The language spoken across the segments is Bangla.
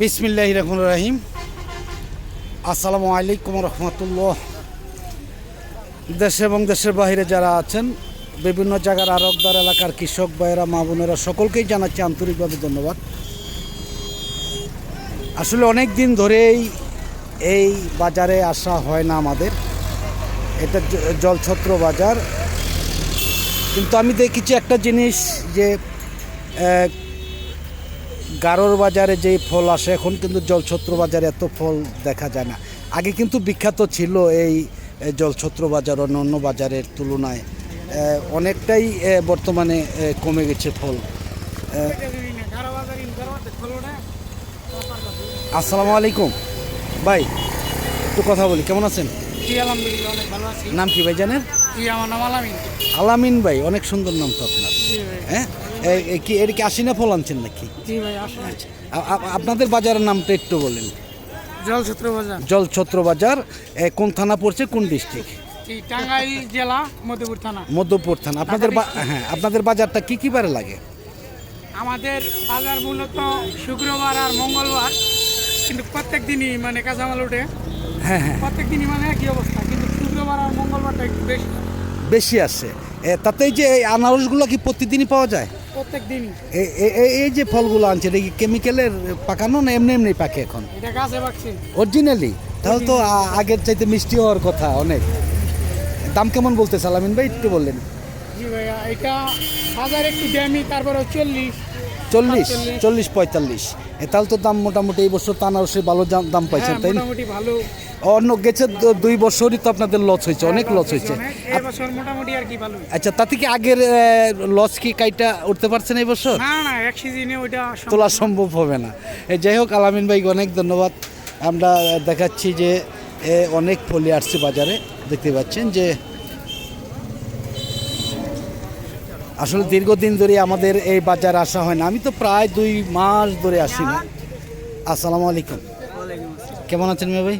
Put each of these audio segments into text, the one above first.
বিসমিল্লাহ রহমান রাহিম। আসসালামু আলাইকুম রহমতুল্লাহ। দেশে এবং দেশের বাইরে যারা আছেন, বিভিন্ন জায়গার আরবদার এলাকার কৃষক ভাইয়েরা, মা বোনেরা, সকলকেই জানাচ্ছি আন্তরিকভাবে ধন্যবাদ। আসলে অনেক দিন ধরেই এই বাজারে আসা হয় না আমাদের। এটা জলছত্র বাজার। কিন্তু আমি দেখেছি একটা জিনিস যে গারোর বাজারে যেই ফল আসে এখন কিন্তু জলছত্র বাজারে এত ফল দেখা যায় না। আগে কিন্তু বিখ্যাত ছিল এই জলছত্র বাজার অন্য অন্য বাজারের তুলনায়। অনেকটাই বর্তমানে কমে গেছে ফল। আসসালামু আলাইকুম। ভাই একটু কথা বলি কেমন আছেন? নাম কি ভাই জানেন আলামিন। ভাই অনেক সুন্দর নাম তো আপনার। হ্যাঁ? কি এর কি আশিনা ফল আনছেন নাকি? জি ভাই আপনাদের বাজারের নামটা একটু বলেন। জলছত্র বাজার। জলছত্র বাজার কোন থানা পড়ছে কোন ডিস্ট্রিক্ট? টাঙ্গাইল জেলা মধুপুর থানা। মধ্যপুর থানা। আপনাদের হ্যাঁ আপনাদের বাজারটা কি কি বারে লাগে? আমাদের বাজার মূলত শুক্রবার আর মঙ্গলবার কিন্তু প্রত্যেক দিনই মানে কাঁচামাল ওঠে হ্যাঁ হ্যাঁ। প্রত্যেক দিনই মানে একই অবস্থা কিন্তু শুক্রবার আর মঙ্গলবারটা একটু বেশি। বেশি আছে তাতে যে এই আনারসগুলো কি প্রতিদিনই পাওয়া যায়? প্রত্যেক দিনই এই যে ফলগুলো আনছে এটা কি কেমিক্যালের পাকানো না এমনি এমনি পাকে এখন? এটা গাছে বাড়ছে অরিজিনালি তাহলে তো আগের চাইতে মিষ্টি হওয়ার কথা অনেক। দাম কেমন বলতে সালামিন ভাই একটু বললেন। জি ভাইয়া এটা বাজার একটু দামি তারপরে চল্লিশ। চল্লিশ? চল্লিশ। পঁয়তাল্লিশ। এ, তাহলে তো দাম মোটামুটি এই বছর তো আনারসে ভালো দাম- পাইছেন হ্যাঁ, তাই না? মোটামুটি ভালো। অন্য গেছে দুই বছরই তো আপনাদের লস হয়েছে অনেক লস হয়েছে। আচ্ছা তাতে কি আগের লস কি কাইটা উঠতে পারছেন এই বছর? তোলা সম্ভব হবে না। যাই হোক আলামিন ভাইকে অনেক ধন্যবাদ। আমরা দেখাচ্ছি যে এ, অনেক ফলি আসছে বাজারে দেখতে পাচ্ছেন যে আসলে দীর্ঘদিন ধরে আমাদের এই বাজার আসা হয় না। আমি তো প্রায় দুই মাস ধরে আসি না। আসসালামু আলাইকুম। কেমন আছেন মেয়ে ভাই?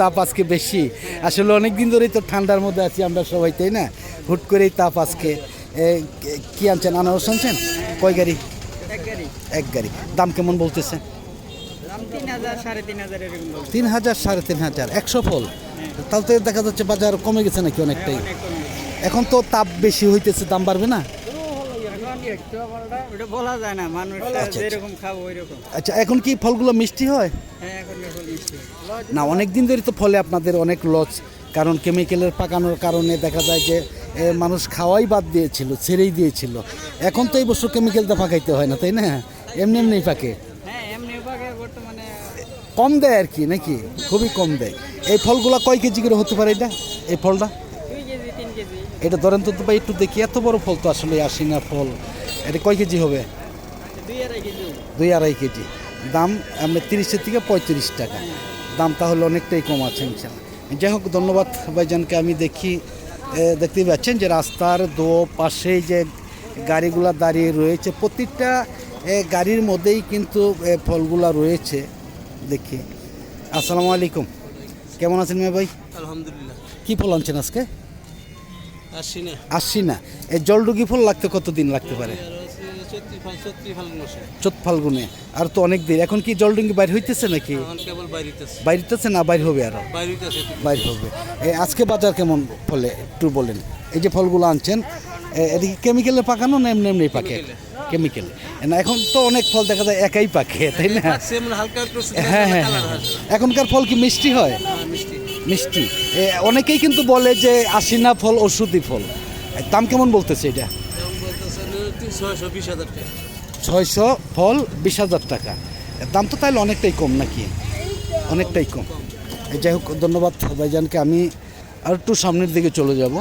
তাপ আজকে বেশি। আসলে অনেক দিন ধরেই তো ঠান্ডার মধ্যে আছি আমরা সবাই তাই না? হুট করেই তাপ আজকে। কি আনছেন? আনারস আনছেন? কয় গাড়ি? এক গাড়ি। দাম কেমন বলতেছে? তিন হাজার সাড়ে তিন হাজার একশো ফল? তাহলে তো দেখা যাচ্ছে বাজার কমে গেছে নাকি অনেকটাই? গেছে। এখন তো তাপ বেশি হইতেছে দাম বাড়বে না? ওটা বলা যায় না মানুষ আচ্ছা। যেরকম খাব ওই আচ্ছা এখন কি ফলগুলো মিষ্টি হয়? হ্যাঁ এখন এখন মিষ্টি না অনেক দিন ধরে তো ফলে আপনাদের অনেক লস কারণ কেমিক্যালের পাকানোর কারণে দেখা যায় যে মানুষ খাওয়াই বাদ দিয়েছিল ছেড়েই দিয়েছিল। এখন তো এই বছর কেমিক্যালটা পাকাইতে হয় না তাই না? এমনি এমনি পাকে। হ্যাঁ এমনি কম দেয় আর কি নাকি? খুবই কম দেয়। এই ফলগুলো কয় কেজি করে হতে পারে এটা? এই ফলটা? এটা ধরেন তো ভাই একটু দেখি এত বড় ফল তো আসলে আসি না ফল। এটা কয় কেজি হবে? দুই আড়াই কেজি দাম আমরা তিরিশের থেকে পঁয়ত্রিশ টাকা। দাম তাহলে অনেকটাই কম আছে ইনশাল্লাহ যাই হোক ধন্যবাদ ভাইজানকে। আমি দেখি এ, দেখতেই পাচ্ছেন যে রাস্তার দো পাশেই যে গাড়িগুলা দাঁড়িয়ে রয়েছে প্রত্যেকটা এ, গাড়ির মধ্যেই কিন্তু ফলগুলা রয়েছে। দেখি। আসসালামু আলাইকুম। কেমন আছেন মেয়ে ভাই? আলহামদুলিল্লাহ। কি ফল আনছেন আজকে? আসছি না এই জলডুগি ফল লাগতে কতদিন লাগতে পারে? সত্যি ফাল্গুন মাসে। চোত ফাল্গুনে। আর তো অনেক দিন এখন কি জলডুঙ্গি বাইর হইতেছে নাকি? বাইরিতেছে। না বাইর হবে আরও? বাইর হবে। এ, আজকে বাজার কেমন ফলে? একটু বলেন। এই যে ফলগুলো আনছেন এ, এটা কি কেমিক্যালে পাকানো না এমনি এমনি পাকে? কেমিক্যাল। না এখন তো অনেক ফল দেখা যায় একাই পাকে তাই না? একটু হ্যাঁ হ্যাঁ হ্যাঁ। এখনকার ফল কি মিষ্টি হয়? হ্যাঁ, মিষ্টি মিষ্টি। এ, অনেকেই কিন্তু বলে যে আশিনা ফল ওষুধি ফল। দাম কেমন বলতেছে এটা? ছয়শো ফল বিশ হাজার টাকা। দাম তো তাহলে অনেকটাই কম নাকি? অনেকটাই কম। এই যাই হোক ধন্যবাদ ভাইজানকে। আমি আর একটু সামনের দিকে চলে যাব।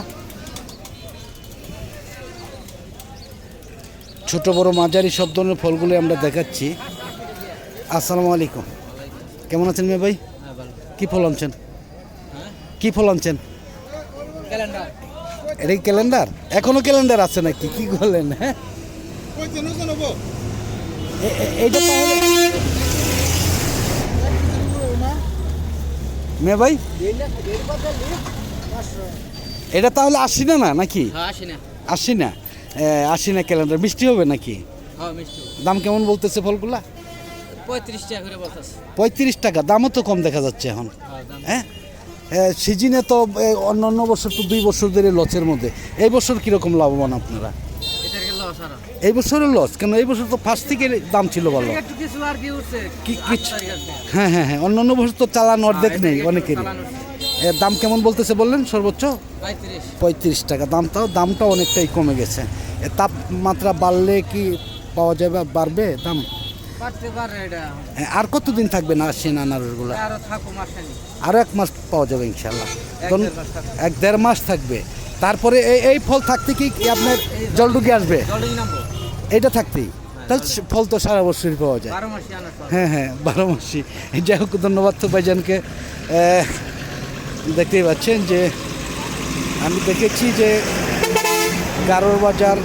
ছোট বড় মাঝারি সব ধরনের ফলগুলো আমরা দেখাচ্ছি। আসসালামু আলাইকুম। কেমন আছেন মেয়ে ভাই? কী ফল আনছেন? কি ফল আনছেন? এটা কি ক্যালেন্ডার? এখনও ক্যালেন্ডার আছে নাকি? কি করলেন হ্যাঁ? এইটা তাহলে ভাই? এটা তাহলে আসি না না নাকি আসি না আসি না ক্যালেন্ডার। মিষ্টি হবে নাকি? হ্যাঁ মিষ্টি দাম কেমন বলতেছে ফলগুলা? পঁয়ত্রিশ টাকা করে পঁয়ত্রিশ টাকা দামও তো কম দেখা যাচ্ছে এখন। হ্যাঁ সিজনে তো অন্য অন্য বছর তো দুই বছর ধরে লসের মধ্যে। এই বছর কীরকম লাভবান আপনারা? এই বছরের লস কেন এই বছর তো ফার্স্ট থেকে দাম ছিল ভালো। হ্যাঁ হ্যাঁ হ্যাঁ অন্য অন্য বছর তো চালান অর্ধেক নেই অনেকেরই। এর দাম কেমন বলতেছে বললেন সর্বোচ্চ? পঁয়ত্রিশ। টাকা। দামটাও দামটা অনেকটাই কমে গেছে। তাপমাত্রা বাড়লে কি পাওয়া যাবে বাড়বে দাম? আর কতদিন থাকবে না আসছেন আনারসগুলো আরও এক মাস পাওয়া যাবে ইনশাল্লাহ এক দেড় মাস থাকবে। তারপরে এই ফল থাকতে কি আপনার জল ঢুকে আসবে এটা থাকতেই? তাহলে ফল তো সারা বছরই পাওয়া যায়। হ্যাঁ হ্যাঁ বারো মাসি যাই হোক ধন্যবাদ তো ভাইজানকে। দেখতেই পাচ্ছেন যে আমি দেখেছি যে গারোর বাজার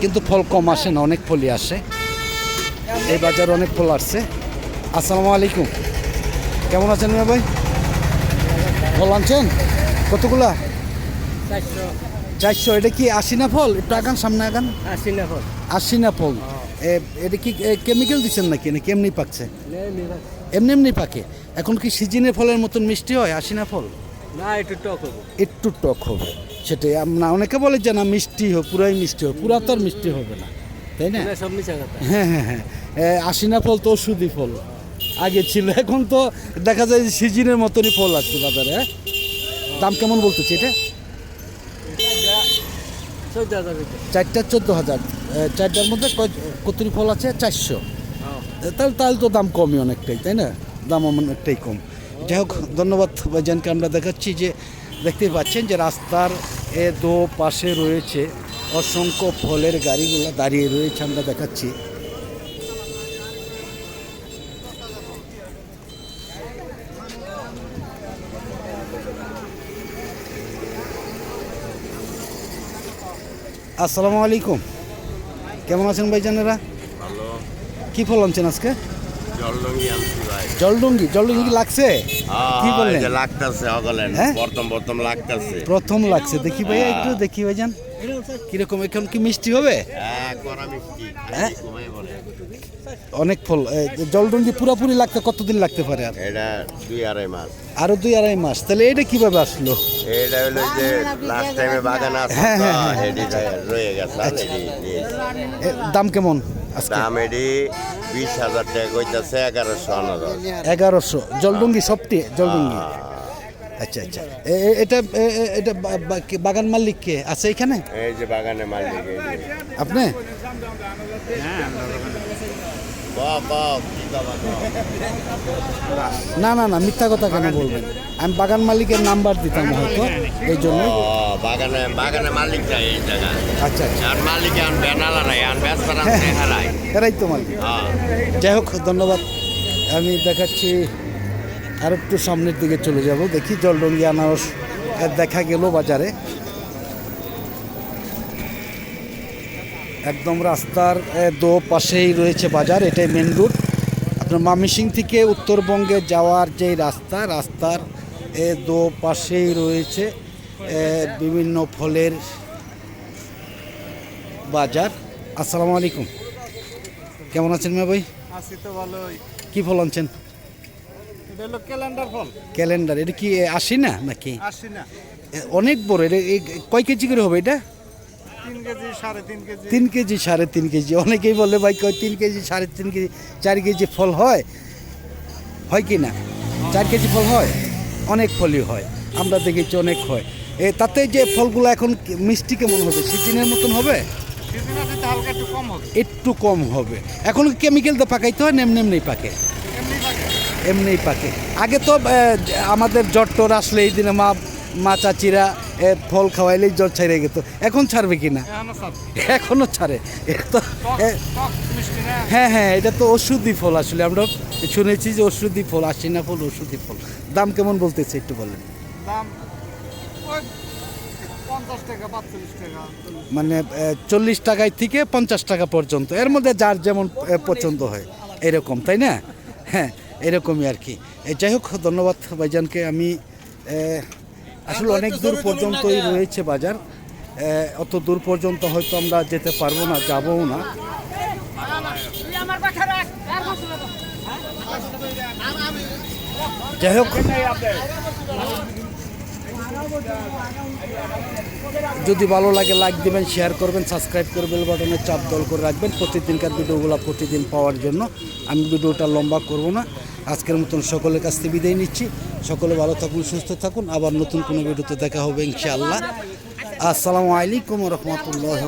কিন্তু ফল কম আসে না অনেক ফলই আসে। এই বাজার অনেক ফল আসছে। আসসালামু আলাইকুম। কেমন আছেন মিয়া ভাই? ফল আনছেন? কতগুলা? চারশো। এটা কি আশি না ফল? একটু আগান সামনে আগান। আশি না পর আশি না ফল এ, এটা কি কেমিক্যাল দিচ্ছেন নাকি? না কেমনি পাকছে? এমনি এমনি পাকে। এখন কি সিজনের ফলের মতন মিষ্টি হয় আসি না ফল? না একটু টক হব। একটু টক হবে। সেটাই না অনেকে বলে যে না মিষ্টি হোক পুরাই মিষ্টি হোক পুরা তো আর মিষ্টি হবে না। তাই না? সব মিশা কথা। হ্যাঁ হ্যাঁ হ্যাঁ। আশিনা ফল তো ওষুধি ফল। আগে ছিল এখন তো দেখা যায় যে সিজনের মতনই ফল আসছে বাজারে হ্যাঁ? দাম কেমন বলতেছে এটা? চারটা চোদ্দ হাজার। চারটার মধ্যে কতটি ফল আছে? চারশো। তাহলে তাহলে তো দাম কমই অনেকটাই তাই না? দাম অনেকটাই কম। যাই হোক ধন্যবাদ ভাইজানকে আমরা দেখাচ্ছি যে দেখতেই পাচ্ছেন যে রাস্তার এ দো পাশে রয়েছে অসংখ্য ফলের গাড়িগুলো দাঁড়িয়ে রয়েছে আমরা দেখাচ্ছি। আসসালামু আলাইকুম। কেমন আছেন ভাইজানেরা? ভালো। কি ফল আনছেন আজকে? জলডঙ্গি আনছি ভাই। জলডুঙ্গি জলডুঙ্গি কি লাগছে? কি হ্যাঁ, বললেন? এই লাগতাছে অগলেন। হ্যাঁ? প্রথম প্রথম লাগতাছে। প্রথম লাগছে। দেখি ভাইয়া একটু দেখি ভাইজান। কীরকম এখন কি মিষ্টি হবে? হ্যাঁ হ্যাঁ? অনেক ফল জলডুঙ্গি পুরোপুরি লাগতে কতদিন লাগতে পারে আর? এটা দুই আড়াই মাস। আরও দুই আড়াই মাস। তাহলে এটা কীভাবে আসলো? এটা হলো যে লাস্ট টাইমে বাগান হ্যাঁ, হ্যাঁ, হ্যাঁ, রয়ে গেছে। এ, দাম কেমন দাম এডি বিশ হাজার টাকা কইতাছে এগারোশো এগারোশো। জলডুঙ্গি সবটি জলডুঙ্গি। আচ্ছা আচ্ছা। এটা এটা বাগান মালিক কে? আছে এখানে? এই যে বাগানে মালিক আপনি। না না না মিথ্যা কথা কেন বলবেন? আমি বাগান মালিকের নাম্বার দিতাম হয়তো এই জন্য। বাগানে বাগানে মালিক যায় এই জায়গায়। আচ্ছা আচ্ছা। আর মালিক আন বেনালা নাই আন ব্যস্ত হারায় এরাই তো মালিক। হ্যাঁ। যাই হোক ধন্যবাদ। আমি দেখাচ্ছি আর একটু সামনের দিকে চলে যাব। দেখি জলডঙ্গি আনারস দেখা গেল বাজারে। একদম রাস্তার দো পাশেই রয়েছে বাজার এটাই মেন রুট আপনার মামিসিং থেকে উত্তরবঙ্গে যাওয়ার যে রাস্তা রাস্তার এ দো পাশেই রয়েছে বিভিন্ন ফলের বাজার। আসসালামু আলাইকুম। কেমন আছেন মেয়া ভাই? আছি তো ভালোই। কি ফল আনছেন? ক্যালেন্ডার ফল। ক্যালেন্ডার এটা কি আশি না নাকি? আসি না। অনেক বড় এটা কয় কেজি করে হবে এটা? তিন কেজি সাড়ে তিন কেজি। অনেকেই বলে ভাই কয় তিন কেজি সাড়ে তিন কেজি চার কেজি ফল হয়? হয় কি না? চার কেজি ফল হয়? অনেক ফলই হয়। আমরা দেখেছি অনেক হয়। এ তাতে যে ফলগুলো এখন মিষ্টি কেমন হবে? সিজনের মতন হবে? একটু কম হবে। একটু কম হবে। এখন কেমিক্যাল তো পাকাইতে হয় নেম নেমনি পাকে। এমনি পাকে আগে তো আমাদের জ্বর টর আসলে এই দিনে মা মা চাচিরা ফল খাওয়াইলেই জ্বর ছেড়ে গেত। এখন ছাড়বে কি না? এখনও ছাড়ে। তো না? হ্যাঁ হ্যাঁ এটা তো ওষুধি ফল আসলে। আমরা শুনেছি যে ওষুধি ফল আশিনা ফল ওষুধি ফল। দাম কেমন বলতেছে একটু বলেন। দাম মানে চল্লিশ টাকায় থেকে পঞ্চাশ টাকা পর্যন্ত। এর মধ্যে যার যেমন পছন্দ হয় এরকম তাই না? হ্যাঁ এরকমই আর কি। যাই হোক ধন্যবাদ ভাইজানকে। আমি আসলে অনেক দূর পর্যন্তই রয়েছে বাজার। অত দূর পর্যন্ত হয়তো আমরা যেতে পারব না যাবও না। যাই হোক যদি ভালো লাগে লাইক দিবেন শেয়ার করবেন সাবস্ক্রাইব করে বেল বাটনে চাপ দল করে রাখবেন। প্রতিদিনকার ভিডিওগুলো প্রতিদিন পাওয়ার জন্য। আমি ভিডিওটা লম্বা করব না। আজকের মতন সকলের কাছ থেকে বিদায় নিচ্ছি। সকলে ভালো থাকুন, সুস্থ থাকুন। আবার নতুন কোনো ভিডিওতে দেখা হবে ইনশাআল্লাহ। আসসালামু আলাইকুম রহমতুল্লাহ